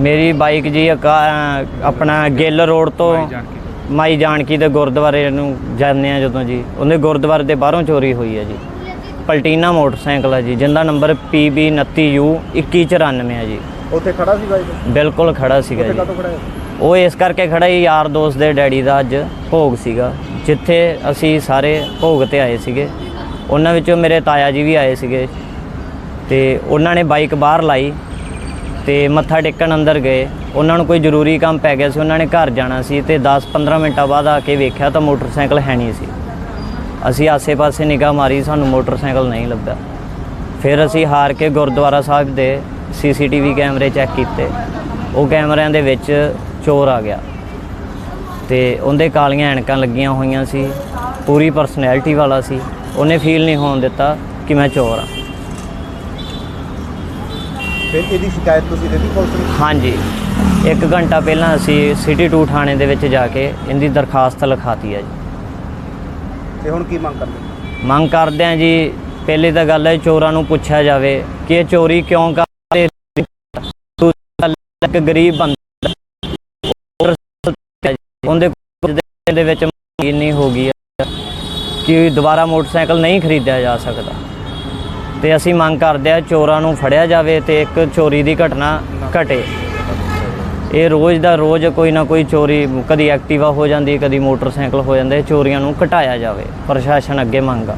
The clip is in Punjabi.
ਮੇਰੀ ਬਾਈਕ ਜੀ ਅਕਾ- ਆਪਣਾ ਗਿੱਲ ਰੋਡ ਤੋਂ ਮਾਈ ਜਾਨਕੀ ਦੇ ਗੁਰਦੁਆਰੇ ਨੂੰ ਜਾਂਦੇ ਆ ਜਦੋਂ ਜੀ। ਉਹਦੇ ਗੁਰਦੁਆਰੇ ਦੇ ਬਾਹਰੋਂ ਚੋਰੀ ਹੋਈ ਹੈ ਜੀ। ਪਲਟੀਨਾ ਮੋਟਰਸਾਈਕਲ ਹੈ ਜੀ ਜਿੰਦਾ ਨੰਬਰ PB29U 2194 ਹੈ ਜੀ। ਉੱਥੇ ਖੜਾ ਸੀ ਬਾਈਕ ਬਿਲਕੁਲ ਖੜਾ ਸੀਗਾ ਉੱਥੇ ਜੀ। ਖੜਾ ਹੈ? ਉਹ ਇਸ ਕਰਕੇ ਖੜਾ ਹੀ ਯਾਰ ਦੋਸਤ ਦੇ ਡੈਡੀ ਦਾ ਅੱਜ ਭੋਗ ਸੀਗਾ ਜਿੱਥੇ ਅਸੀਂ ਸਾਰੇ ਭੋਗ ਤੇ ਆਏ ਸੀਗੇ। ਉਹਨਾਂ ਵਿੱਚੋਂ ਮੇਰੇ ਤਾਇਆ ਜੀ ਵੀ ਆਏ ਸੀਗੇ। ਤੇ ਉਹਨਾਂ ਨੇ ਬਾਈਕ ਬਾਹਰ ਲਾਈ। ਤੇ ਮੱਥਾ ਟੇਕਣ ਅੰਦਰ ਗਏ। ਉਹਨਾਂ ਨੂੰ ਕੋਈ ਜ਼ਰੂਰੀ ਕੰਮ ਪੈ ਗਿਆ ਸੀ, ਉਹਨਾਂ ਨੇ ਘਰ ਜਾਣਾ ਸੀ ਤੇ 10-15 ਮਿੰਟਾਂ ਬਾਅਦ ਆ ਕੇ ਵੇਖਿਆ ਤਾਂ ਮੋਟਰਸਾਈਕਲ ਹੈ ਨਹੀਂ ਸੀ। ਅਸੀਂ ਆਸੇ-ਪਾਸੇ ਨਿਗਾਹ ਮਾਰੀ, ਸਾਨੂੰ ਮੋਟਰਸਾਈਕਲ ਨਹੀਂ ਲੱਭਾ ਫਿਰ ਅਸੀਂ ਹਾਰ ਕੇ ਗੁਰਦੁਆਰਾ ਸਾਹਿਬ ਦੇ ਸੀਸੀਟੀਵੀ ਕੈਮਰੇ ਚੈੱਕ ਕੀਤੇ। ਉਹ ਕੈਮਰਿਆਂ ਦੇ ਵਿੱਚ ਚੋਰ ਆ ਗਿਆ। ਤੇ ਉਹਦੇ ਕਾਲੀਆਂ ਐਨਕਾਂ ਲੱਗੀਆਂ ਹੋਈਆਂ ਸੀ। ਪੂਰੀ ਪਰਸਨੈਲਿਟੀ ਵਾਲਾ ਸੀ। ਉਹਨੇ ਫੀਲ ਨਹੀਂ ਹੋਣ ਦਿੱਤਾ ਕਿ ਮੈਂ ਚੋਰ ਆ। ਫਿਰ ਇਹਦੀ ਸ਼ਿਕਾਇਤ ਤੁਸੀਂ ਦਿੱਤੀ ਪੁਲਿਸ ਨੂੰ? ਹਾਂਜੀ। 1 ਘੰਟਾ ਪਹਿਲਾਂ ਅਸੀਂ ਸਿਟੀ 2 ਥਾਣੇ ਦੇ ਵਿੱਚ ਜਾ ਕੇ ਇਹਦੀ ਦਰਖਾਸਤ ਲਿਖਾਤੀ ਹੈ ਜੀ। ਤੇ ਹੁਣ ਕੀ ਮੰਗ ਕਰਦੇ? ਮੰਗ ਕਰਦੇ ਹਾਂ ਜੀ ਪਹਿਲੀ ਤਾਂ ਗੱਲ ਹੈ ਚੋਰਾਂ ਨੂੰ ਪੁੱਛਿਆ ਜਾਵੇ ਕਿ ਇਹ ਚੋਰੀ ਕਿਉਂ ਕਰਦੇ? ਇੱਕ ਗਰੀਬ ਬੰਦਾ ਉਹਦੇ ਕੋਲ ਦੇ ਵਿੱਚ ਇੰਨੀ ਹੋ ਗਈ ਹੈ ਕਿ ਦੁਬਾਰਾ ਮੋਟਰਸਾਈਕਲ ਨਹੀਂ ਖਰੀਦਿਆ ਜਾ ਸਕਦਾ। ਤੇ ਅਸੀਂ ਮੰਗ ਕਰਦੇ ਆ ਚੋਰਾਂ ਨੂੰ ਫੜਿਆ ਜਾਵੇ ਤੇ ਇੱਕ ਚੋਰੀ ਦੀ ਘਟਨਾ ਘਟੇ। ਇਹ ਰੋਜ਼ ਦਾ ਰੋਜ਼ ਕੋਈ ਨਾ ਕੋਈ ਚੋਰੀ ਕਦੀ ਐਕਟਿਵਾ ਹੋ ਜਾਂਦੀ, ਕਦੀ ਮੋਟਰਸਾਈਕਲ ਹੋ ਜਾਂਦੇ, ਚੋਰੀਆਂ ਨੂੰ ਘਟਾਇਆ ਜਾਵੇ। ਪ੍ਰਸ਼ਾਸਨ ਅੱਗੇ ਮੰਗ ਆ।